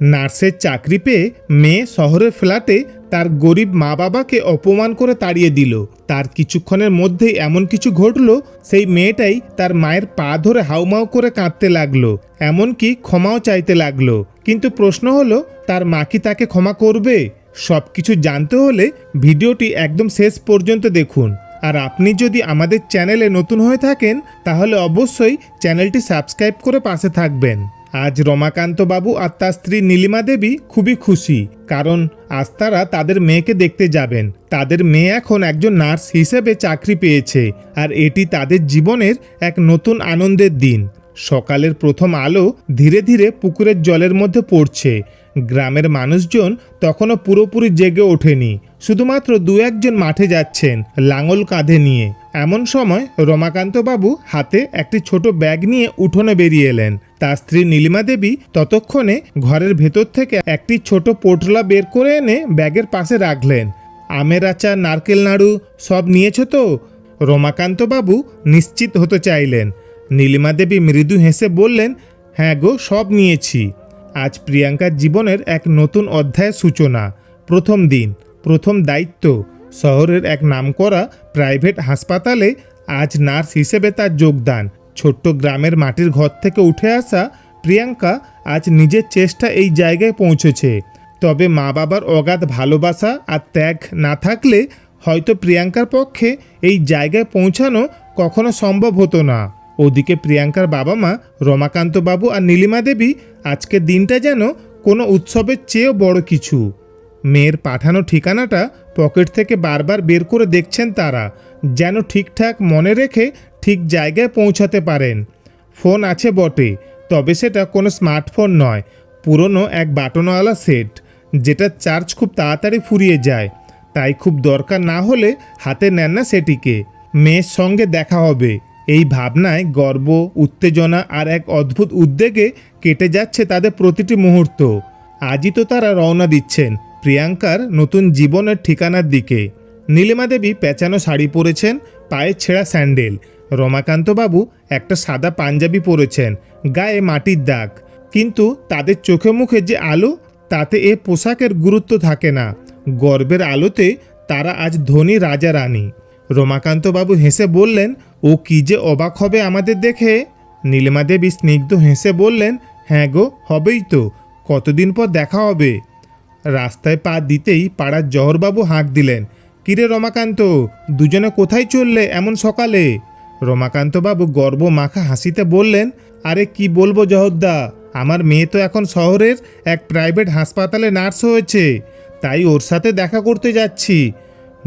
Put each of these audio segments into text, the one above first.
নার্সের চাকরি পেয়ে মেয়ে শহরের ফ্ল্যাটে তার গরিব মা বাবাকে অপমান করে তাড়িয়ে দিল। তার কিছুক্ষণের মধ্যেই এমন কিছু ঘটল, সেই মেয়েটাই তার মায়ের পা ধরে হাউমাউ করে কাঁদতে লাগল, এমনকি ক্ষমাও চাইতে লাগল। কিন্তু প্রশ্ন হলো, তার মা কি তাকে ক্ষমা করবে? সব কিছু জানতে হলে ভিডিওটি একদম শেষ পর্যন্ত দেখুন। আর আপনি যদি আমাদের চ্যানেলে নতুন হয়ে থাকেন, তাহলে অবশ্যই চ্যানেলটি সাবস্ক্রাইব করে পাশে থাকবেন। আজ রমাকান্ত বাবু আর তার স্ত্রী নীলিমা দেবী খুবই খুশি, কারণ আজ তারা তাদের মেয়েকে দেখতে যাবেন। তাদের মেয়ে এখন একজন নার্স হিসেবে চাকরি পেয়েছে আর এটি তাদের জীবনের এক নতুন আনন্দের দিন। সকালের প্রথম আলো ধীরে ধীরে পুকুরের জলের মধ্যে পড়ছে। গ্রামের মানুষজন তখনও পুরোপুরি জেগে ওঠেনি, শুধুমাত্র দু একজন মাঠে যাচ্ছেন, লাঙল কাঁধে নিয়ে। এমন সময় রমাকান্ত বাবু হাতে একটি ছোট ব্যাগ নিয়ে উঠোনে বেরিয়ে এলেন। তার স্ত্রী নীলিমা দেবী ততক্ষণে ঘরের ভেতর থেকে একটি ছোট পোটলা বের করে এনে ব্যাগের পাশে রাখলেন। আমের আচার, নারকেল নাড়ু সব নিয়েছো তো? রমাকান্ত বাবু নিশ্চিত হতে চাইলেন। নীলিমা দেবী মৃদু হেসে বললেন হ্যাঁ গো, সব নিয়েছি। আজ প্রিয়াঙ্কার জীবনের এক নতুন অধ্যায়ের সূচনা। প্রথম দিন, প্রথম দায়িত্ব। শহরের এক নামকরা প্রাইভেট হাসপাতালে আজ নার্স হিসেবে তার যোগদান। ছোট্ট গ্রামের মাটির ঘর থেকে উঠে আসা প্রিয়াঙ্কা আজ নিজের চেষ্টা এই জায়গায় পৌঁছেছে। তবে মা বাবার অগাধ ভালোবাসা আর ত্যাগ না থাকলে হয়তো প্রিয়াঙ্কার পক্ষে এই জায়গায় পৌঁছানো কখনো সম্ভব হতো না। ওদিকে প্রিয়াঙ্কার বাবা মা রমাকান্ত বাবু আর নীলিমা দেবী আজকের দিনটা যেন কোনো উৎসবের চেয়েও বড় কিছু। মেয়ের পাঠানো ঠিকানাটা পকেট থেকে বারবার বের করে দেখছেন তারা, যেন ঠিকঠাক মনে রেখে ঠিক জায়গায় পৌঁছাতে পারেন। ফোন আছে বটে, তবে সেটা কোনো স্মার্টফোন নয়, পুরনো এক বাটনওয়ালা সেট, যেটা চার্জ খুব তাড়াতাড়ি ফুরিয়ে যায়। তাই খুব দরকার না হলে হাতে নেন না সেটিকে। মেয়ের সঙ্গে দেখা হবে। এই ভাবনায় গর্ব, উত্তেজনা আর এক অদ্ভুত উদ্বেগে কেটে যাচ্ছে তাদের প্রতিটি মুহূর্ত। আজই তো তারা রওনা দিচ্ছেন। প্রিয়াঙ্কার নতুন জীবনের ঠিকানার দিকে। নীলিমা দেবী পেঁচানো শাড়ি পরেছেন, পায়ে ছেঁড়া স্যান্ডেল। রমাকান্তবাবু একটা সাদা পাঞ্জাবি পরেছেন, গায়ে মাটির দাগ। কিন্তু তাদের চোখে মুখে যে আলো, তাতে এ পোশাকের গুরুত্ব থাকে না। গর্বের আলোতে তারা আজ ধনী রাজা রানী রমাকান্তবাবু হেসে বললেন, ও কি যে অবাক হবে আমাদের দেখে? নীলিমা দেবী স্নিগ্ধ হেসে বললেন হ্যাঁ গো, হবেই তো। কতদিন পর দেখা হবে? রাস্তায় পা দিতেই পাড়ার জহরবাবু হাঁক দিলেন, কিরে রমাকান্ত, দুজনে কোথায় চললে এমন সকালে? রমাকান্তবাবু গর্ব মাখা হাসিতে বললেন, আরে কি বলব জহরদা, আমার মেয়ে তো এখন শহরের এক প্রাইভেট হাসপাতালে নার্স হয়েছে, তাই ওর সাথে দেখা করতে যাচ্ছি।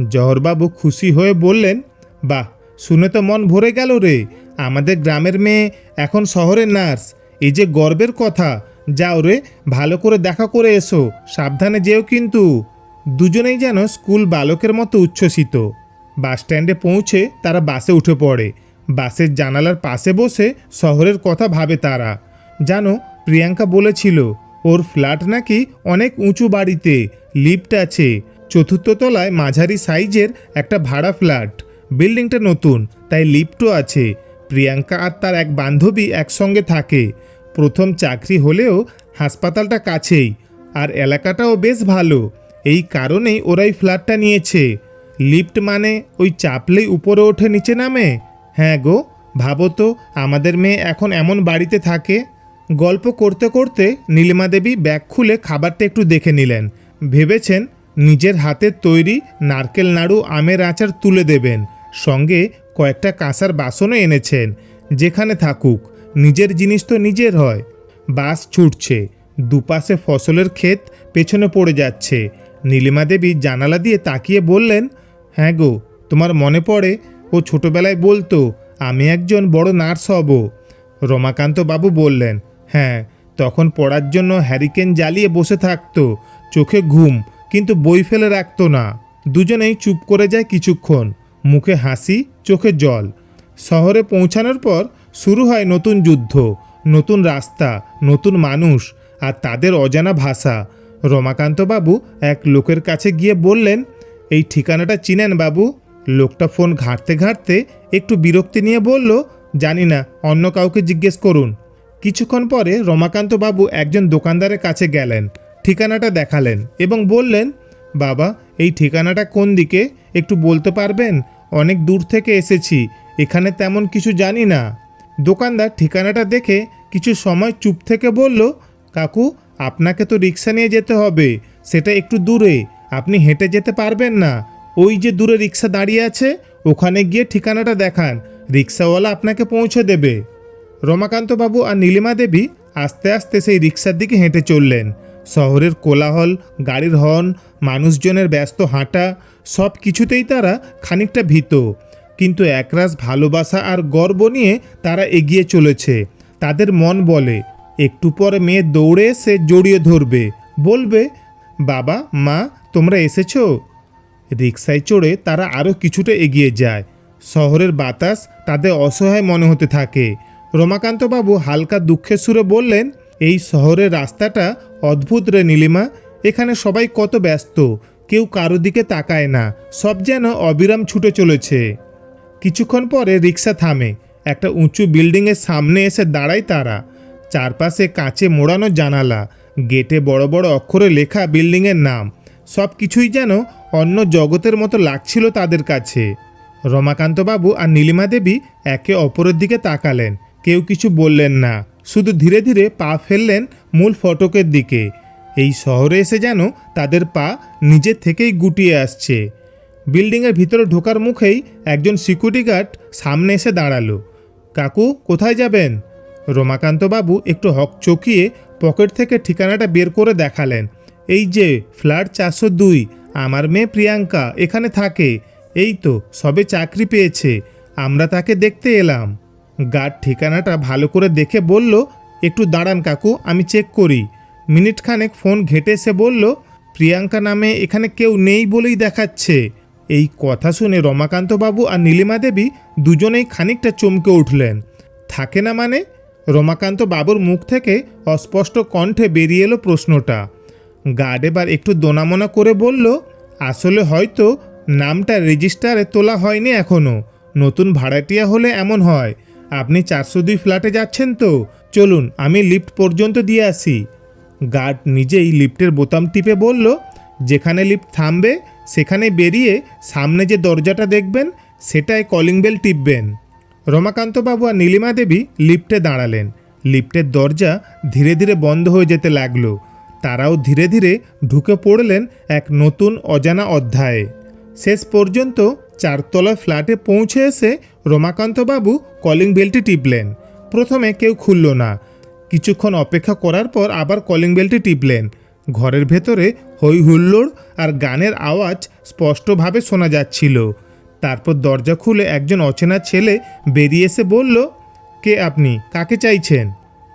জহরবাবু খুশি হয়ে বললেন, বাহ, শুনে তো মন ভরে গেল রে, আমাদের গ্রামের মেয়ে এখন শহরের নার্স, এই যে গর্বের কথা যাও রে, ভালো করে দেখা করে এসো, সাবধানে যেও কিন্তু। দুজনেই যেন স্কুল বালকের মতো উচ্ছ্বসিত। বাস স্ট্যান্ডে পৌঁছে তারা বাসে উঠে পড়ে। বাসের জানালার পাশে বসে শহরের কথা ভাবে তারা। জানো প্রিয়াঙ্কা বলেছিল, ওর ফ্ল্যাট নাকি অনেক উঁচু বাড়িতে, লিফট আছে। চতুর্থ তলায় মাঝারি সাইজের একটা ভাড়া ফ্ল্যাট। বিল্ডিংটা নতুন, তাই লিফটও আছে। প্রিয়াঙ্কা আর তার এক বান্ধবী একসঙ্গে থাকে। প্রথম চাকরি হলেও হাসপাতালটা কাছেই, আর এলাকাটাও বেশ ভালো। এই কারণেই ওরাই ফ্ল্যাটটা নিয়েছে। লিফট মানে ওই চাপলেই উপরে ওঠে, নিচে নামে? হ্যাঁ গো, ভাবো তো, আমাদের মেয়ে এখন এমন বাড়িতে থাকে। গল্প করতে করতে নীলিমা দেবী ব্যাগ খুলে খাবারটা একটু দেখে নিলেন। ভেবেছেন নিজের হাতের তৈরি নারকেল নাড়ু আমের আচার তুলে দেবেন। সঙ্গে কয়েকটা কাঁসার বাসনও এনেছেন, যেখানে থাকুক। নিজের জিনিস তো নিজের হয়। বাস ছুটছে, দুপাশে ফসলের ক্ষেত পেছনে পড়ে যাচ্ছে। নীলিমা দেবী জানালা দিয়ে তাকিয়ে বললেন হ্যাঁ গো, তোমার মনে পড়ে? ও ছোটবেলায় বলতো, আমি একজন বড় নার্স হব। রমাকান্ত বাবু বললেন হ্যাঁ তখন পড়ার জন্য হ্যারিকেন জ্বালিয়ে বসে থাকতো, চোখে ঘুম, কিন্তু বই ফেলে রাখতো না। দুজনেই চুপ করে যায় কিছুক্ষণ, মুখে হাসি, চোখে জল। শহরে পৌঁছানোর পর শুরু হয় নতুন যুদ্ধ, নতুন রাস্তা, নতুন মানুষ আর তাদের অজানা ভাষা। রমাকান্তবাবু এক লোকের কাছে গিয়ে বললেন, এই ঠিকানাটা চিনেন বাবু? লোকটা ফোন ঘাঁটতে ঘাঁটতে একটু বিরক্তি নিয়ে বলল, জানি না, অন্য কাউকে জিজ্ঞেস করুন। কিছুক্ষণ পরে রমাকান্ত বাবু একজন দোকানদারের কাছে গেলেন, ঠিকানাটা দেখালেন এবং বললেন, বাবা, এই ঠিকানাটা কোন দিকে? একটু বলতে পারবেন? অনেক দূর থেকে এসেছি, এখানে তেমন কিছু জানি না। দোকানদার ঠিকানাটা দেখে কিছু সময় চুপ থেকে বলল, কাকু, আপনাকে তো রিক্সা নিয়ে যেতে হবে, সেটা একটু দূরে, আপনি হেঁটে যেতে পারবেন না। ওই যে দূরে রিক্সা দাঁড়িয়ে আছে, ওখানে গিয়ে ঠিকানাটা দেখান, রিক্সাওয়ালা আপনাকে পৌঁছে দেবে। রমাকান্তবাবু আর নীলিমা দেবী আস্তে আস্তে সেই রিক্সার দিকে হেঁটে চললেন। শহরের কোলাহল, গাড়ির হর্ন, মানুষজনের ব্যস্ত হাঁটা সব কিছুতেই তারা খানিকটা ভীত। কিন্তু একরাশ ভালোবাসা আর গর্ব নিয়ে তারা এগিয়ে চলেছে। তাদের মন বলে, একটু পরে মেয়ে দৌড়ে সে জড়িয়ে ধরবে। বলবে, বাবা, মা, তোমরা এসেছ? রিক্সায় চড়ে তারা আরও কিছুটা এগিয়ে যায়। শহরের বাতাস তাদের অসহায় মনে হতে থাকে। রমাকান্তবাবু হালকা দুঃখের সুরে বললেন, এই শহরের রাস্তাটা অদ্ভুত রে নীলিমা। এখানে সবাই কত ব্যস্ত। কেউ কারও দিকে তাকায় না। সব যেন অবিরাম ছুটে চলেছে। কিছুক্ষণ পরে রিক্সা থামে। একটা উঁচু বিল্ডিংয়ের সামনে এসে দাঁড়ায় তারা। চারপাশে কাঁচে মোড়ানো জানালা, গেটে বড় বড় অক্ষরে লেখা বিল্ডিংয়ের নাম। সব কিছুই যেন অন্য জগতের মতো লাগছিল তাদের কাছে। রমাকান্তবাবু আর নীলিমা দেবী একে অপরের দিকে তাকালেন। কেউ কিছু বললেন না। শুধু ধীরে ধীরে পা ফেললেন মূল ফটকের দিকে। এই শহরে এসে যেন তাদের পা নিজের থেকেই গুটিয়ে আসছে। বিল্ডিংয়ের ভিতরে ঢোকার মুখেই একজন সিকিউরিটি গার্ড সামনে এসে দাঁড়াল। কাকু, কোথায় যাবেন? রমাকান্তবাবু একটু হক চকিয়ে পকেট থেকে ঠিকানাটা বের করে দেখালেন। এই যে, ফ্ল্যাট চারশো দুই। আমার মেয়ে প্রিয়াঙ্কা এখানে থাকে। এই তো, সবে চাকরি পেয়েছে। আমরা তাকে দেখতে এলাম। গার্ড ঠিকানাটা ভালো করে দেখে বলল, একটু দাঁড়ান কাকু, আমি চেক করি। মিনিটখানেক ফোন ঘেটে এসে বলল, প্রিয়াঙ্কা নামে এখানে কেউ নেই বলেই দেখাচ্ছে। এই কথা শুনে রমাকান্তবাবু আর নীলিমা দেবী দুজনেই খানিকটা চমকে উঠলেন। থাকে না মানে? রমাকান্ত বাবুর মুখ থেকে অস্পষ্ট কণ্ঠে বেরিয়ে এলো প্রশ্নটা। গার্ড এবার একটু দোনামোনা করে বলল, আসলে হয়তো নামটা রেজিস্টারে তোলা হয়নি এখনও নতুন ভাড়াটিয়া হলে এমন হয়। আপনি চারশো দুই ফ্ল্যাটে যাচ্ছেন তো। চলুন, আমি লিফট পর্যন্ত দিয়ে আসি। গার্ড নিজেই লিফটের বোতাম টিপে বলল, যেখানে লিফট থামবে সেখানে বেরিয়ে সামনে যে দরজাটা দেখবেন, সেটায় কলিং বেল টিপবেন। রমাকান্তবাবু আর নীলিমা দেবী লিফটে দাঁড়ালেন। লিফটের দরজা ধীরে ধীরে বন্ধ হয়ে যেতে লাগল। তারাও ধীরে ধীরে ঢুকে পড়লেন এক নতুন অজানা অধ্যায়ে। শেষ পর্যন্ত চারতলা ফ্ল্যাটে পৌঁছে এসে রমাকান্তবাবু কলিং বেলটি টিপলেন। প্রথমে কেউ খুলল না। কিছুক্ষণ অপেক্ষা করার পর আবার কলিং বেলটি টিপলেন। ঘরের ভেতরে হই হুল্লোড় আর গানের আওয়াজ স্পষ্টভাবে শোনা যাচ্ছিল। তারপর দরজা খুলে একজন অচেনা ছেলে বেরিয়ে এসে বলল, কে আপনি? কাকে চাইছেন?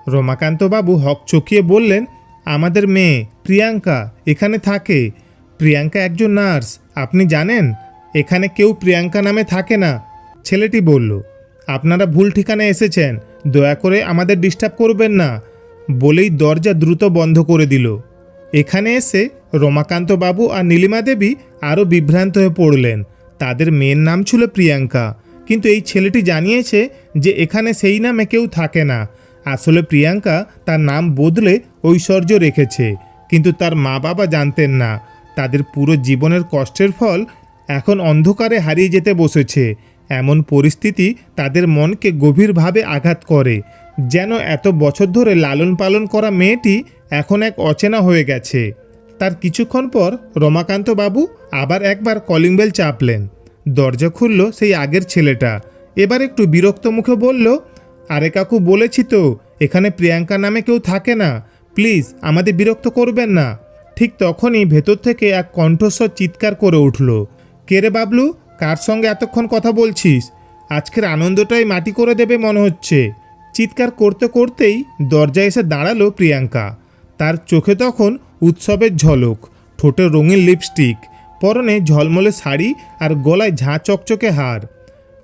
রমাকান্তবাবু হক চকিয়ে বললেন, আমাদের মেয়ে, প্রিয়াঙ্কা, এখানে থাকে। প্রিয়াঙ্কা একজন নার্স, আপনি জানেন? এখানে কেউ প্রিয়াঙ্কা নামে থাকে না। ছেলেটি বলল, আপনারা ভুল ঠিকানায় এসেছেন। দয়া করে আমাদের ডিস্টার্ব করবেন না। বলেই দরজা দ্রুত বন্ধ করে দিল। এখানে এসে রমাকান্ত বাবু আর নীলিমা দেবী আরও বিভ্রান্ত হয়ে পড়লেন। তাদের মেয়ের নাম ছিল প্রিয়াঙ্কা। কিন্তু এই ছেলেটি জানিয়েছে যে এখানে সেই নামে কেউ থাকে না। আসলে প্রিয়াঙ্কা তার নাম বদলে ঐশ্বর্য রেখেছে। কিন্তু তার মা বাবা জানতেন না। তাদের পুরো জীবনের কষ্টের ফল এখন অন্ধকারে হারিয়ে যেতে বসেছে। এমন পরিস্থিতি তাদের মনকে গভীরভাবে আঘাত করে। যেন এত বছর ধরে লালন পালন করা মেয়েটি এখন এক অচেনা হয়ে গেছে। তার কিছুক্ষণ পর রমাকান্ত বাবু আবার একবার কলিং বেল চাপলেন। দরজা খুলল সেই আগের ছেলেটা। এবার একটু বিরক্ত মুখে বলল, আরে কাকু, বলেছি তো, এখানে প্রিয়াঙ্কা নামে কেউ থাকে না। প্লিজ, আমাদের বিরক্ত করবেন না। ঠিক তখনই ভেতর থেকে এক কণ্ঠস্বর চিৎকার করে উঠল। কে রে বাবলু? কার সঙ্গে এতক্ষণ কথা বলছিস? আজকের আনন্দটাই মাটি করে দেবে মনে হচ্ছে। চিৎকার করতে করতেই দরজায় এসে দাঁড়াল প্রিয়াঙ্কা। তার চোখে তখন উৎসবের ঝলক, ঠোঁটে রঙিন লিপস্টিক, পরনে ঝলমলে শাড়ি আর গলায় ঝাঁ চকচকে হার।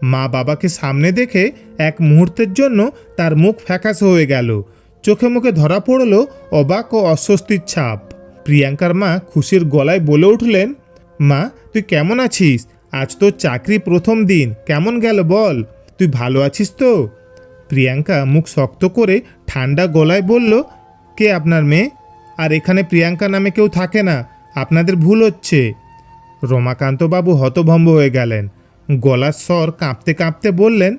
মা বাবাকে সামনে দেখে এক মুহূর্তের জন্য তার মুখ ফ্যাকাশে হয়ে গেল। চোখে মুখে ধরা পড়ল অবাক ও অস্বস্তির ছাপ। প্রিয়াঙ্কার মা খুশির গলায় বলে উঠলেন, মা, তুই কেমন আছিস? আজ তোর চাকরি প্রথম দিন। কেমন গেল বল? তুই ভালো আছিস তো? প্রিয়াঙ্কা মুখ শক্ত করে ঠান্ডা গলায় বলল, কে আপনার মেয়ে? আর এখানে প্রিয়াঙ্কা নামে কেউ থাকে না। আপনাদের ভুল হচ্ছে। রমাকান্তবাবু হতভম্ব হয়ে গেলেন। গলার স্বর কাঁপতে কাঁপতে বললেন,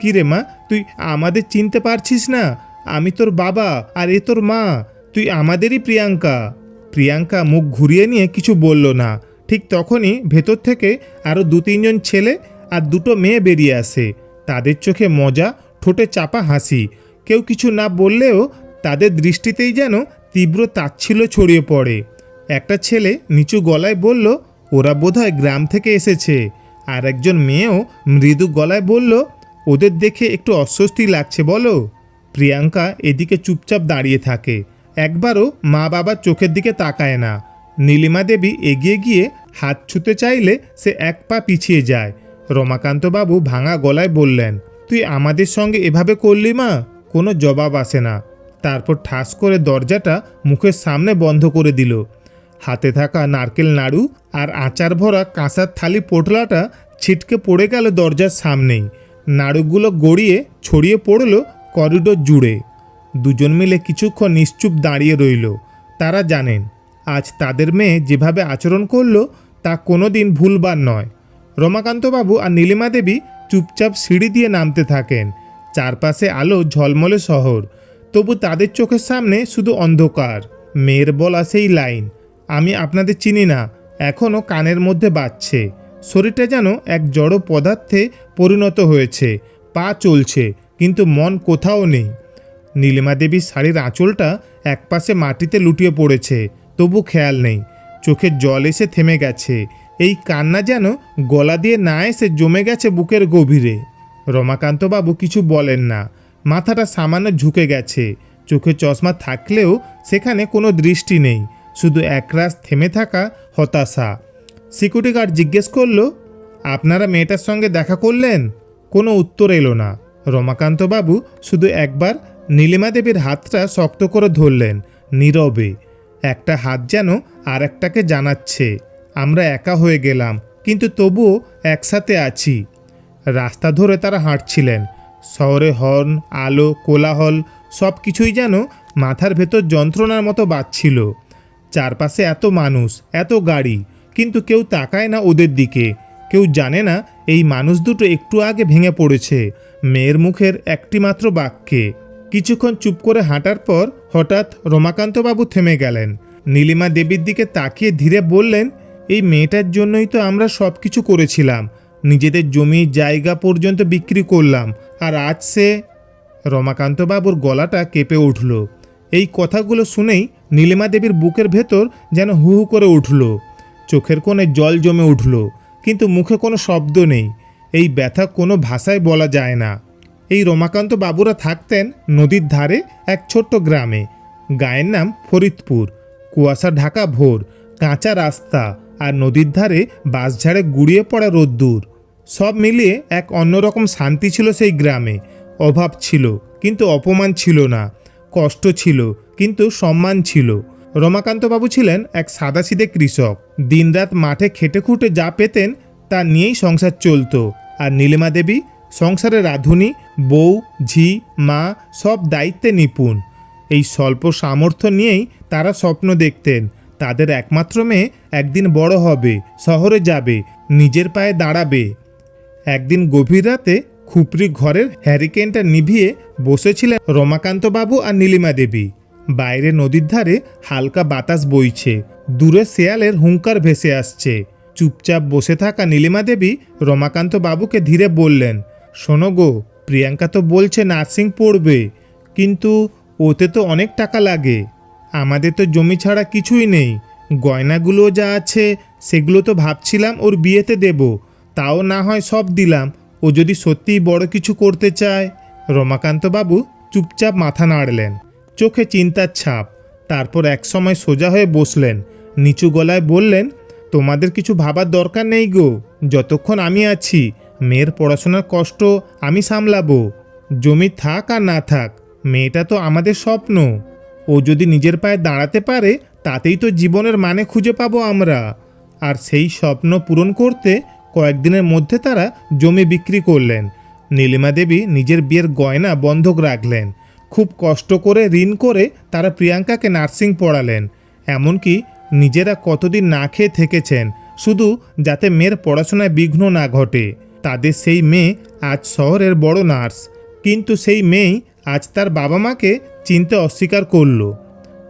কি রে মা, তুই আমাদের চিনতে পারছিস না? আমি তোর বাবা আর এ তোর মা। তুই আমাদেরই প্রিয়াঙ্কা। প্রিয়াঙ্কা মুখ ঘুরিয়ে নিয়ে কিছু বলল না। ঠিক তখনই ভেতর থেকে আরও দু তিনজন ছেলে আর দুটো মেয়ে বেরিয়ে আসে। তাদের চোখে মজা, ঠোঁটে চাপা হাসি। কেউ কিছু না বললেও তাদের দৃষ্টিতেই যেন তীব্র তাচ্ছিল্য ছড়িয়ে পড়ে। একটা ছেলে নিচু গলায় বলল, ওরা বোধহয় গ্রাম থেকে এসেছে। আর একজন মেয়েও মৃদু গলায় বলল, ওদের দেখে একটু অস্বস্তি লাগছে বলো। প্রিয়াঙ্কা এদিকে চুপচাপ দাঁড়িয়ে থাকে। একবারও মা বাবার চোখের দিকে তাকায় না। নীলিমা দেবী এগিয়ে গিয়ে হাত ছুতে চাইলে সে এক পা পিছিয়ে যায়। রমাকান্তবাবু ভাঙা গলায় বললেন, তুই আমাদের সঙ্গে এভাবে করলি মা? কোনো জবাব আসে না। তারপর ঠাস করে দরজাটা মুখের সামনে বন্ধ করে দিল। হাতে থাকা নারকেল নাড়ু আর আচার ভরা কাঁসার থালি পোটলাটা ছিটকে পড়ে গেল দরজার সামনেই। নাড়ুগুলো গড়িয়ে ছড়িয়ে পড়ল করিডোর জুড়ে। দুজন মিলে কিছুক্ষণ নিশ্চুপ দাঁড়িয়ে রইল। তারা জানেন আজ তাদের মেয়ে যেভাবে আচরণ করল, তা কোনো দিন ভুলবার নয়। রমাকান্তবাবু আর নীলিমা দেবী চুপচাপ সিঁড়ি দিয়ে নামতে থাকেন। চারপাশে আলো ঝলমলে শহর। তবু তাদের চোখের সামনে শুধু অন্ধকার। মেয়ের বলা সেই লাইন, আমি আপনাদের চিনি না এখনও কানের মধ্যে বাজছে। শরীরটা যেন এক জড় পদার্থে পরিণত হয়েছে, পা চলছে, কিন্তু মন কোথাও নেই। নীলিমা দেবীর শাড়ির আঁচলটা একপাশে মাটিতে লুটিয়ে পড়েছে। তবু খেয়াল নেই। চোখের জল এসে থেমে গেছে। এই কান্না যেন গলা দিয়ে না এসে জমে গেছে বুকের গভীরে। রমাকান্তবাবু কিছু বলেন না। মাথাটা সামান্য ঝুঁকে গেছে। চোখে চশমা থাকলেও সেখানে কোনো দৃষ্টি নেই। শুধু একরাশ থেমে থাকা হতাশা। সিকিউরিটি গার্ড জিজ্ঞেস করল, আপনারা মেয়েটার সঙ্গে দেখা করলেন? কোনো উত্তর এলো না। রমাকান্তবাবু শুধু একবার নীলিমা দেবীর হাতটা শক্ত করে ধরলেন, নীরবে। একটা হাত যেন আর একটাকে জানাচ্ছে। আমরা একা হয়ে গেলাম, কিন্তু তবুও একসাথে আছি। রাস্তা ধরে তারা হাঁটছিলেন। শহরে হর্ন, আলো, কোলাহল সব কিছুই যেন মাথার ভেতর যন্ত্রণার মতো বাজছিল। চারপাশে এত মানুষ, এত গাড়ি, কিন্তু কেউ তাকায় না ওদের দিকে। কেউ জানে না এই মানুষ দুটো একটু আগে ভেঙে পড়েছে, মেয়ের মুখের একটি মাত্র বাক্যে। কিছুক্ষণ চুপ করে হাঁটার পর হঠাৎ রমাকান্তবাবু থেমে গেলেন। নীলিমা দেবীর দিকে তাকিয়ে ধীরে বললেন, এই মেয়েটার জন্যই তো আমরা সব কিছু করেছিলাম। নিজেদের জমি জায়গা পর্যন্ত বিক্রি করলাম। আর আজ সে রমাকান্তবাবুর গলাটা কেঁপে উঠল। এই কথাগুলো শুনেই নীলিমা দেবীর বুকের ভেতর যেন হু হু করে উঠল। চোখের কোণে জল জমে উঠল, কিন্তু মুখে কোনো শব্দ নেই। এই ব্যথা কোনো ভাষায় বলা যায় না। এই রমাকান্ত বাবুরা থাকতেন নদীর ধারে এক ছোট্ট গ্রামে। গায়ের নাম ফরিদপুর। কুয়াশা ঢাকা ভোর, কাঁচা রাস্তা আর নদীর ধারে বাঁশঝাড়ে গুড়িয়ে পড়া রোদ্দুর। সব মিলিয়ে এক অন্যরকম শান্তি ছিল সেই গ্রামে। অভাব ছিল, কিন্তু অপমান ছিল না। কষ্ট ছিল, কিন্তু সম্মান ছিল। রমাকান্তবাবু ছিলেন এক সাদাসিদে কৃষক। দিনরাত মাঠে খেটে খুঁটে যা পেতেন তা নিয়েই সংসার চলতো। আর নীলিমা দেবী সংসারের রাঁধুনি বউ, ঝি, মা সব দায়িত্বে নিপুণ। এই স্বল্প সামর্থ্য নিয়েই তারা স্বপ্ন দেখতেন। তাদের একমাত্র মেয়ে একদিন বড় হবে, শহরে যাবে, নিজের পায়ে দাঁড়াবে। একদিন গভীর রাতে খুপড়ি ঘরের হ্যারিকেনটা নিভিয়ে বসেছিলেন রমাকান্তবাবু আর নীলিমা দেবী। বাইরে নদীর ধারে হালকা বাতাস বইছে, দূরে শেয়ালের হুঙ্কার ভেসে আসছে। চুপচাপ বসে থাকা নীলিমা দেবী রমাকান্ত বাবুকে ধীরে বললেন শোনো গো, প্রিয়াঙ্কা তো বলছে নার্সিং পড়বে, কিন্তু ওতে তো অনেক টাকা লাগে। আমাদের তো জমি ছাড়া কিছুই নেই, গয়নাগুলো যা আছে সেগুলো তো ভাবছিলাম ওর বিয়েতে দেব, তাও না হয় সব দিলাম, ও যদি সত্যিই বড় কিছু করতে চায়। রমাকান্তবাবু চুপচাপ মাথা নাড়লেন, চোখে চিন্তার ছাপ, তারপর একসময় সোজা হয়ে বসলেন, নিচু গলায় বললেন, তোমাদের কিছু ভাবার দরকার নেই গো, যতক্ষণ আমি আছি মেয়ের পড়াশোনার কষ্ট আমি সামলাবো। জমি থাক আর না থাক, মেয়েটা তো আমাদের স্বপ্ন। ও যদি নিজের পায়ে দাঁড়াতে পারে, তাতেই তো জীবনের মানে খুঁজে পাবো আমরা। আর সেই স্বপ্ন পূরণ করতে কয়েকদিনের মধ্যে তারা জমি বিক্রি করলেন। নীলিমা দেবী নিজের বিয়ের গয়না বন্ধক রাখলেন। খুব কষ্ট করে ঋণ করে তারা প্রিয়াঙ্কাকে নার্সিং পড়ালেন। এমনকি নিজেরা কতদিন না খেয়ে থেকেছেন, শুধু যাতে মেয়ের পড়াশোনায় বিঘ্ন না ঘটে। তাদের সেই মেয়ে আজ শহরের বড় নার্স। কিন্তু সেই মেয়েই আজ তার বাবা মাকে চিনতে অস্বীকার করল।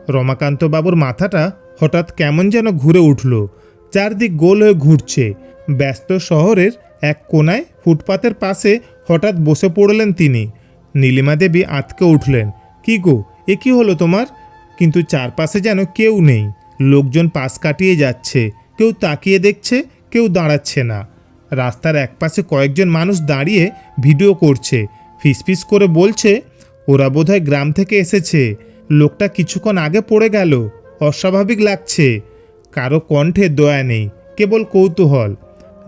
রমাকান্ত বাবুর মাথাটা হঠাৎ কেমন যেন ঘুরে উঠল। চারদিক গোল হয়ে ঘুরছে। ব্যস্ত শহরের এক কোনায় ফুটপাতের পাশে হঠাৎ বসে পড়লেন তিনি। নীলিমা দেবী আঁতকে উঠলেন। কি গো, এ কী হলো তোমার? কিন্তু চারপাশে যেন কেউ নেই। লোকজন পাশ কাটিয়ে যাচ্ছে। কেউ তাকিয়ে দেখছে, কেউ দাঁড়াচ্ছে না। রাস্তার একপাশে কয়েকজন মানুষ দাঁড়িয়ে ভিডিও করছে। ফিসফিস করে বলছে, ওরা বোধহয় গ্রাম থেকে এসেছে। লোকটা কিছুক্ষণ আগে পড়ে গেল। অস্বাভাবিক লাগছে। কারও কণ্ঠে দয়া নেই, কেবল কৌতূহল।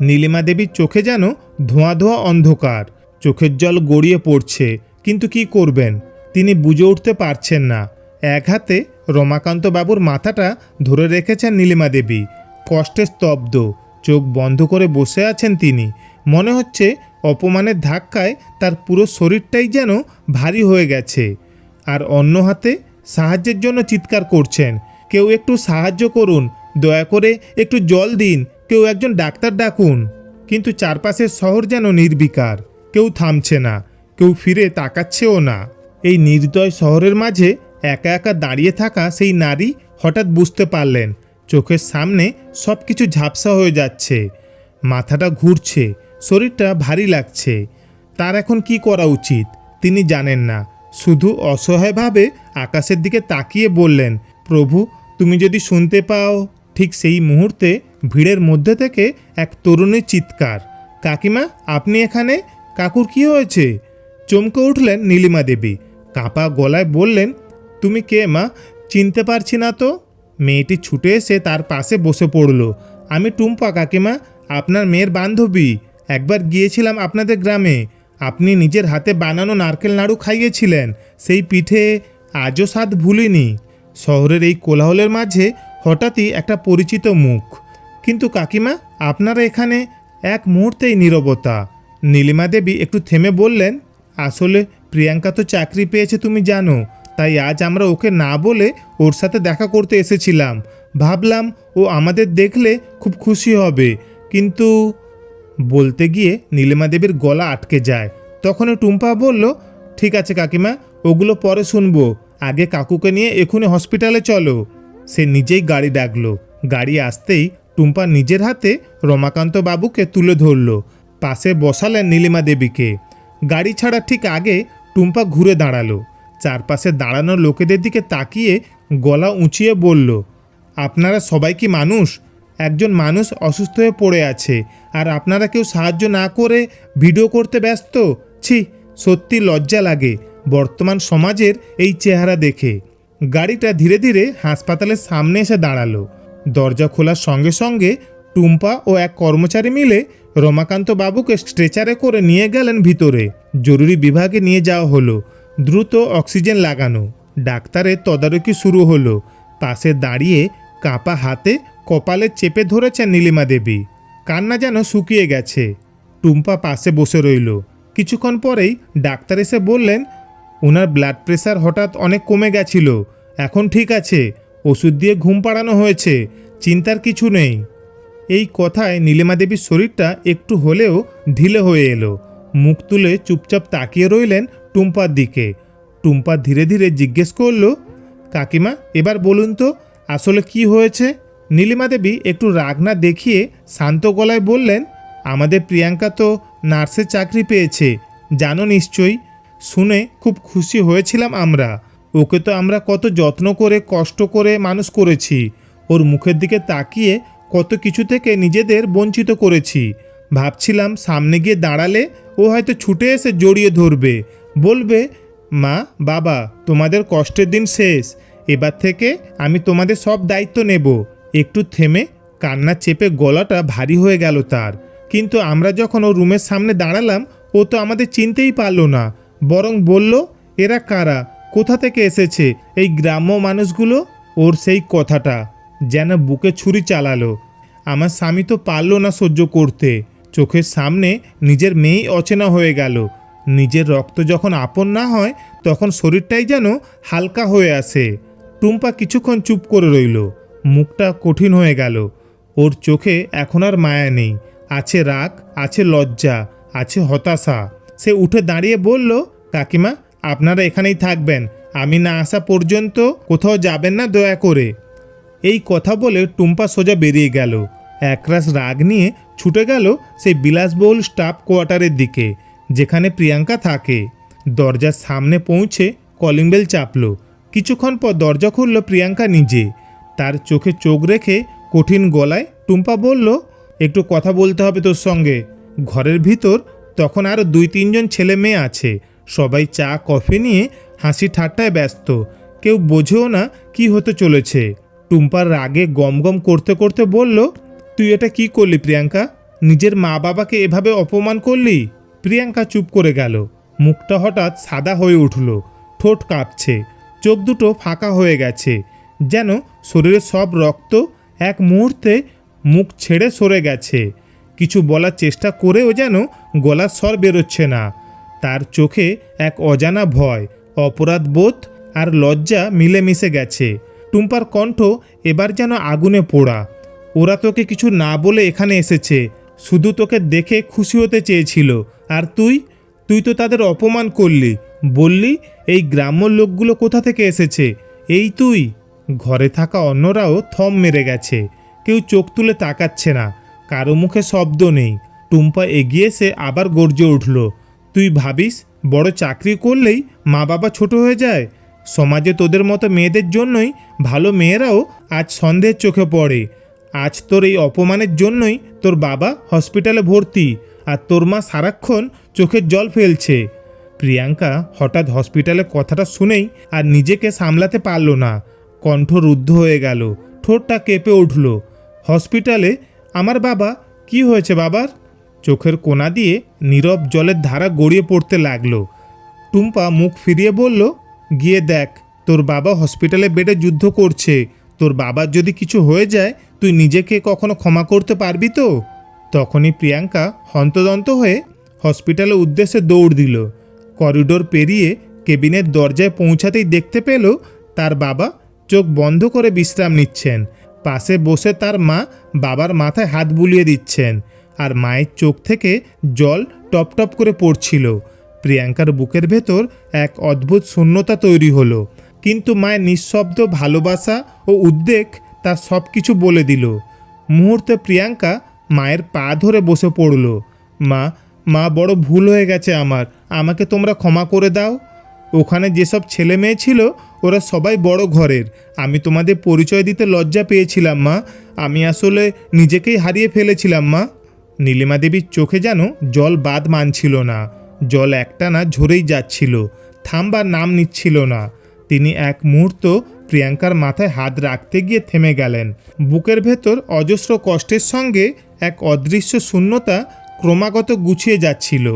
নীলিমা দেবীর চোখে যেন ধোঁয়া ধোঁয়া অন্ধকার। চোখের জল গড়িয়ে পড়ছে, কিন্তু কি করবেন? তিনি বুঝে উঠতে পারছেন না। এক হাতে রমাকান্ত বাবুর মাথাটা ধরে রেখেছেন নীলিমা দেবী। কষ্টে স্তব্ধ। চোখ বন্ধ করে বসে আছেন তিনি। মনে হচ্ছে অপমানের ধাক্কায় তার পুরো শরীরটাই যেন ভারী হয়ে গেছে। আর অন্য হাতে সাহায্যের জন্য চিৎকার করছেন। কেউ একটু সাহায্য করুন, দয়া করে একটু জল দিন, কেউ একজন ডাক্তার ডাকুন। কিন্তু চারপাশের শহর যেন নির্বিকার, কেউ থামছে না, কেউ ফিরে তাকাচ্ছেও না। এই নির্দয় শহরের মাঝে একা একা দাঁড়িয়ে থাকা সেই নারী হঠাৎ বুঝতে পারলেন চোখের সামনে সব কিছু ঝাপসা হয়ে যাচ্ছে। মাথাটা ঘুরছে, শরীরটা ভারী লাগছে। তার এখন কি করা উচিত, তিনি জানেন না। শুধু অসহায়ভাবে আকাশের দিকে তাকিয়ে বললেন, প্রভু, তুমি যদি শুনতে পাও, ঠিক সেই মুহূর্তে ভিড়ের মধ্যে থেকে এক তরুণীর চিৎকার, কাকিমা, আপনি এখানে? কাকুর কি হয়েছে? চমকে উঠলেন নীলিমা দেবী। কাঁপা গলায় বললেন, তুমি কে মা? চিনতে পারছি না তো? মেয়েটি ছুটে এসে তার পাশে বসে পড়ল। আমি টুম্পা কাকিমা, আপনার মেয়ের বান্ধবী। একবার গিয়েছিলাম আপনাদের গ্রামে। আপনি নিজের হাতে বানানো নারকেল নাড়ু খাইয়েছিলেন। সেই পিঠে আজও স্বাদ ভুলিনি। শহরের এই কোলাহলের মাঝে হঠাৎই একটা পরিচিত মুখ। কিন্তু কাকিমা, আপনারা এখানে এক মুহূর্তেই নীরবতা। নীলিমা দেবী একটু থেমে বললেন, আসলে প্রিয়াঙ্কা তো চাকরি পেয়েছে তুমি জানো। তাই আজ আমরা ওকে না বলে ওর সাথে দেখা করতে এসেছিলাম। ভাবলাম ও আমাদের দেখলে খুব খুশি হবে। কিন্তু বলতে গিয়ে নীলিমা দেবীর গলা আটকে যায়। তখনই টুম্পা বলল, ঠিক আছে কাকিমা, ওগুলো পরে শুনব। আগে কাকুকে নিয়ে এখুনি হসপিটালে চলো। সে নিজেই গাড়ি ডাকলো। গাড়ি আসতেই টুম্পা নিজের হাতে রমাকান্ত বাবুকে তুলে ধরল। পাশে বসালেন নীলিমা দেবীকে। গাড়ি ছাড়া ঠিক আগে টুম্পা ঘুরে দাঁড়াল। চারপাশে দাঁড়ানো লোকেদের দিকে তাকিয়ে গলা উঁচিয়ে বলল, আপনারা সবাই কি মানুষ? একজন মানুষ অসুস্থ হয়ে পড়ে আছে আর আপনারা কেউ সাহায্য না করে ভিডিও করতে ব্যস্ত? ছি, সত্যি লজ্জা লাগে বর্তমান সমাজের এই চেহারা দেখে। গাড়িটা ধীরে ধীরে হাসপাতালের সামনে এসে দাঁড়াল। দরজা খোলার সঙ্গে সঙ্গে টুম্পা ও এক কর্মচারী মিলে রমাকান্ত বাবুকে স্ট্রেচারে করে নিয়ে গেলেন ভিতরে। জরুরি বিভাগে নিয়ে যাওয়া হলো। দ্রুত অক্সিজেন লাগানো। ডাক্তারের তদারকি শুরু হলো। পাশে দাঁড়িয়ে কাঁপা হাতে কপালে চেপে ধরেছেন নীলিমা দেবী। কান্না যেন শুকিয়ে গেছে। টুম্পা পাশে বসে রইল। কিছুক্ষণ পরেই ডাক্তার এসে বললেন, ওনার ব্লাড প্রেশার হঠাৎ অনেক কমে গেছিল। এখন ঠিক আছে। ওষুধ দিয়ে ঘুম পাড়ানো হয়েছে। চিন্তার কিছু নেই। এই কথায় নীলিমা দেবীর শরীরটা একটু হলেও ঢিলে হয়ে এলো। মুখ তুলে চুপচাপ তাকিয়ে রইলেন টুম্পার দিকে। টুম্পা ধীরে ধীরে জিজ্ঞেস করল, কাকিমা, এবার বলুন তো, আসলে কি হয়েছে? নীলিমা দেবী একটু রাগ না দেখিয়ে শান্ত গলায় বললেন, আমাদের প্রিয়াঙ্কা তো নার্সের চাকরি পেয়েছে, জানো নিশ্চয়ই? শুনে খুব খুশি হয়েছিলাম আমরা। ওকে তো আমরা কত যত্ন করে, কষ্ট করে মানুষ করেছি। ওর মুখের দিকে তাকিয়ে কত কিছু থেকে নিজেদের বঞ্চিত করেছি। ভাবছিলাম সামনে গিয়ে দাঁড়ালে ও হয়তো ছুটে এসে জড়িয়ে ধরবে। বলবে, মা, বাবা, তোমাদের কষ্টের দিন শেষ। এবার থেকে আমি তোমাদের সব দায়িত্ব নেব। একটু থেমে কান্না চেপে গলাটা ভারী হয়ে গেল তার। কিন্তু আমরা যখন ও রুমের সামনে দাঁড়ালাম, ও তো আমাদের চিনতেই পারল না। বরং বলল, এরা কারা? কোথা থেকে এসেছে এই গ্রাম্য মানুষগুলো? ওর সেই কথাটা যেন বুকে ছুরি চালালো। আমার স্বামী তো পারল না সহ্য করতে। চোখের সামনে নিজের মেয়েই অচেনা হয়ে গেল। নিজের রক্ত যখন আপন না হয়, তখন শরীরটাই যেন হালকা হয়ে আসে টুম্পা কিছুক্ষণ চুপ করে রইল। মুখটা কঠিন হয়ে গেল। ওর চোখে এখন আর মায়া নেই। আছে রাগ, আছে লজ্জা, আছে হতাশা। সে উঠে দাঁড়িয়ে বলল, কাকিমা, আপনারা এখানেই থাকবেন। আমি না আসা পর্যন্ত কোথাও যাবেন না, দয়া করে। এই কথা বলে টুম্পা সোজা বেরিয়ে গেল। একরাশ রাগ নিয়ে ছুটে গেল সেই বিলাসবহুল স্টাফ কোয়ার্টারের দিকে। যেখানে প্রিয়াঙ্কা থাকে। দরজার সামনে পৌঁছে কলিং বেল চাপলো। কিছুক্ষণ পর দরজা খুলল প্রিয়াঙ্কা নিজে। তার চোখে চোখ রেখে কঠিন গলায় টুম্পা বলল, একটু কথা বলতে হবে তোর সঙ্গে। ঘরের ভিতর তখন আরও দুই তিনজন ছেলে মেয়ে আছে। সবাই চা, কফি নিয়ে হাসি ঠাট্টায় ব্যস্ত। কেউ বোঝেও না কি হতে চলেছে। টুম্পার রাগে গম গম করতে করতে বলল, তুই এটা কি করলি প্রিয়াঙ্কা? নিজের মা বাবাকে এভাবে অপমান করলি? প্রিয়াঙ্কা চুপ করে গেল। মুখটা হঠাৎ সাদা হয়ে উঠল। ঠোঁট কাঁপছে। চোখ দুটো ফাঁকা হয়ে গেছে। যেন শরীরের সব রক্ত এক মুহূর্তে মুখ ছেড়ে সরে গেছে। কিছু বলার চেষ্টা করেও যেন গলার স্বর বেরোচ্ছে না। তার চোখে এক অজানা ভয়, অপরাধ বোধ আর লজ্জা মিলেমিশে গেছে। টুম্পার কণ্ঠ এবার যেন আগুনে পোড়া। ওরা তোকে কিছু না বলে এখানে এসেছে। শুধু তোকে দেখে খুশি হতে চেয়েছিল। আর তুই? তুই তো তাদের অপমান করলি। বললি, এই গ্রাম্য লোকগুলো কোথা থেকে এসেছে? এই তুই। ঘরে থাকা অন্যরাও থম মেরে গেছে। কেউ চোখ তুলে তাকাচ্ছে না। কারও মুখে শব্দ নেই। টুম্পা এগিয়ে এসে আবার গর্জে উঠল, তুই ভাবিস, বড় চাকরি করলেই মা বাবা ছোট হয়ে যায়? সমাজে তোদের মতো মেয়েদের জন্যই ভালো মেয়েরাও আজ সন্দেহের চোখে পড়ে। আজ তোর এই অপমানের জন্যই তোর বাবা হসপিটালে ভর্তি। আর তোর মা সারাক্ষণ চোখের জল ফেলছে। প্রিয়াঙ্কা হঠাৎ হসপিটালে কথাটা শুনেই আর নিজেকে সামলাতে পারল না। কণ্ঠ রুদ্ধ হয়ে গেল, ঠোঁটটা কেঁপে উঠল। হসপিটালে আমার বাবা, কি হয়েছে বাবার? চোখের কোনা দিয়ে নীরব জলের ধারা গড়িয়ে পড়তে লাগল। টুম্পা মুখ ফিরিয়ে বলল, গিয়ে দেখ, তোর বাবা হসপিটালে বেডে যুদ্ধ করছে। তোর বাবার যদি কিছু হয়ে যায়, তুই নিজেকে কখনো ক্ষমা করতে পারবি তো? তখনই প্রিয়াঙ্কা হন্তদন্ত হয়ে হসপিটালের উদ্দেশ্যে দৌড় দিল। করিডোর পেরিয়ে কেবিনের দরজায় পৌঁছাতেই দেখতে পেল তার বাবা চোখ বন্ধ করে বিশ্রাম নিচ্ছেন। পাশে বসে তার মা বাবার মাথায় হাত বুলিয়ে দিচ্ছেন আর মায়ের চোখ থেকে জল টপ টপ করে পড়ছিল। প্রিয়াঙ্কার বুকের ভেতর এক অদ্ভুত শূন্যতা তৈরি হলো। কিন্তু মায়ের নিঃশব্দ ভালোবাসা ও উদ্বেগ তার সব কিছু বলে দিল। মুহূর্তে প্রিয়াঙ্কা মায়ের পা ধরে বসে পড়ল। মা মা বড় ভুল হয়ে গেছে আমার। আমাকে তোমরা ক্ষমা করে দাও। ওখানে যেসব ছেলে মেয়ে ছিল, ওরা সবাই বড় ঘরের। আমি তোমাদের পরিচয় দিতে লজ্জা পেয়েছিলাম, মা। আমি আসলে নিজেকেই হারিয়ে ফেলেছিলাম, মা। নীলিমা দেবীর চোখে যেন জল বাদ মানছিল না। জল একটানা ঝরেই যাচ্ছিল। থামবার নাম নিচ্ছিল না। তিনি এক মুহূর্ত প্রিয়াঙ্কার মাথায় হাত রাখতে গিয়ে থেমে গেলেন। বুকের ভেতর অজস্র কষ্টের সঙ্গে এক অদৃশ্য শূন্যতা ক্রমাগত গুছিয়ে যাচ্ছিল।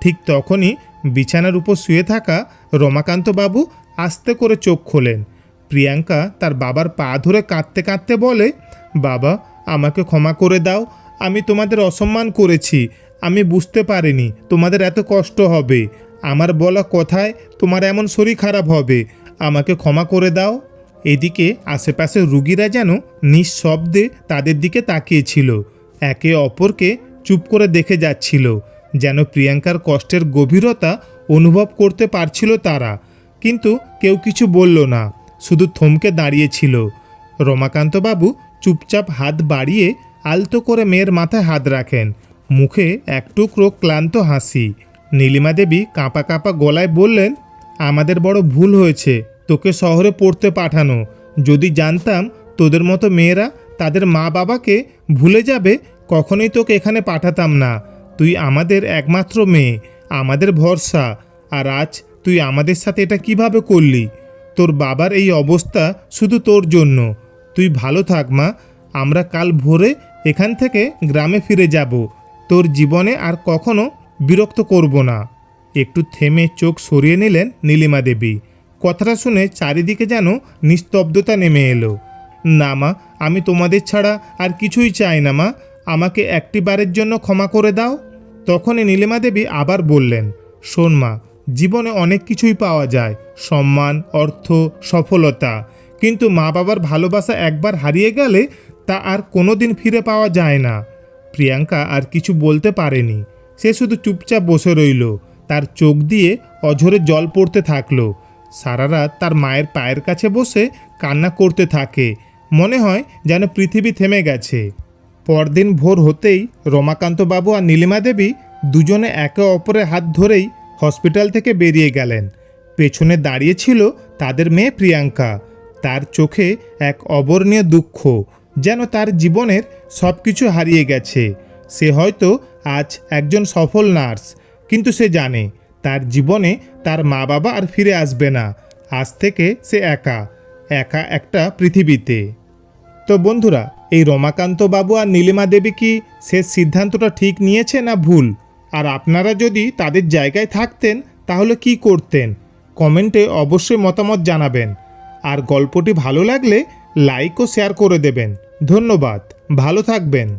ঠিক তখনই বিছানার উপর শুয়ে থাকা রমাকান্তবাবু আস্তে করে চোখ খোলেন। প্রিয়াঙ্কা তার বাবার পা ধরে কাঁদতে কাঁদতে বলে, বাবা, আমাকে ক্ষমা করে দাও, আমি তোমাদের অসম্মান করেছি। আমি বুঝতে পারিনি তোমাদের এত কষ্ট হবে। আমার বলা কথায় তোমার এমন শরীর খারাপ হবে। আমাকে ক্ষমা করে দাও। এদিকে আশেপাশে রুগীরা যেন নিঃশব্দে তাদের দিকে তাকিয়েছিল। একে অপরকে চুপ করে দেখে যাচ্ছিল, যেন প্রিয়াঙ্কার কষ্টের গভীরতা অনুভব করতে পারছিল তারা। কিন্তু কেউ কিছু বলল না, শুধু থমকে দাঁড়িয়েছিল। রমাকান্তবাবু চুপচাপ হাত বাড়িয়ে আলতো করে মেয়ের মাথায় হাত রাখেন। মুখে এক টুকরো ক্লান্ত হাসি। নীলিমা দেবী কাঁপা কাঁপা গলায় বললেন, আমাদের বড় ভুল হয়েছে, তোকে শহরে পড়তে পাঠানো। যদি জানতাম তোদের মতো মেয়েরা তাদের মা বাবাকে ভুলে যাবে, কখনোই তোকে এখানে পাঠাতাম না। তুই আমাদের একমাত্র মেয়ে, আমাদের ভরসা। আর আজ তুই আমাদের সাথে এটা কীভাবে করলি? তোর বাবার এই অবস্থা শুধু তোর জন্য। তুই ভালো থাক, মা। আমরা কাল ভোরে এখান থেকে গ্রামে ফিরে যাব। তোর জীবনে আর কখনো বিরক্ত করব না। একটু থেমে চোখ সরিয়ে নিলেন নীলিমা দেবী। কথাটা শুনে চারিদিকে যেন নিস্তব্ধতা নেমে এলো। না, মা আমি তোমাদের ছাড়া আর কিছুই চাই না, মা। আমাকে একটি বারের জন্য ক্ষমা করে দাও। তখনই নীলিমা দেবী আবার বললেন, শোন, মা, জীবনে অনেক কিছুই পাওয়া যায়, সম্মান, অর্থ, সফলতা। কিন্তু মা বাবার ভালোবাসা একবার হারিয়ে গেলে তা আর কোনোদিন ফিরে পাওয়া যায় না। প্রিয়াঙ্কা আর কিছু বলতে পারেনি। সে শুধু চুপচাপ বসে রইল। তার চোখ দিয়ে অঝরে জল পড়তে থাকল। সারা রাত তার মায়ের পায়ের কাছে বসে কান্না করতে থাকে। মনে হয় যেন পৃথিবী থেমে গেছে। পরদিন ভোর হতেই রমাকান্তবাবু আর নীলিমা দেবী দুজনে একে অপরের হাত ধরেই হসপিটাল থেকে বেরিয়ে গেলেন। পেছনে দাঁড়িয়ে ছিল তাদের মেয়ে প্রিয়াঙ্কা। তার চোখে এক অবর্ণীয় দুঃখ, যেন তার জীবনের সব কিছু হারিয়ে গেছে। সে হয়তো আজ একজন সফল নার্স, কিন্তু সে জানে তার জীবনে তার মা বাবা আর ফিরে আসবে না। আজ থেকে সে একা একা একটা পৃথিবীতে। তো বন্ধুরা, এই রমাকান্ত বাবু আর নীলিমা দেবী কি শেষ সিদ্ধান্তটা ঠিক নিয়েছে না ভুল? আর আপনারা যদি তাদের জায়গায় থাকতেন, তাহলে কি করতেন? কমেন্টে অবশ্যই মতামত জানাবেন। আর গল্পটি ভালো লাগলে লাইক ও শেয়ার করে দেবেন। ধন্যবাদ। ভালো থাকবেন।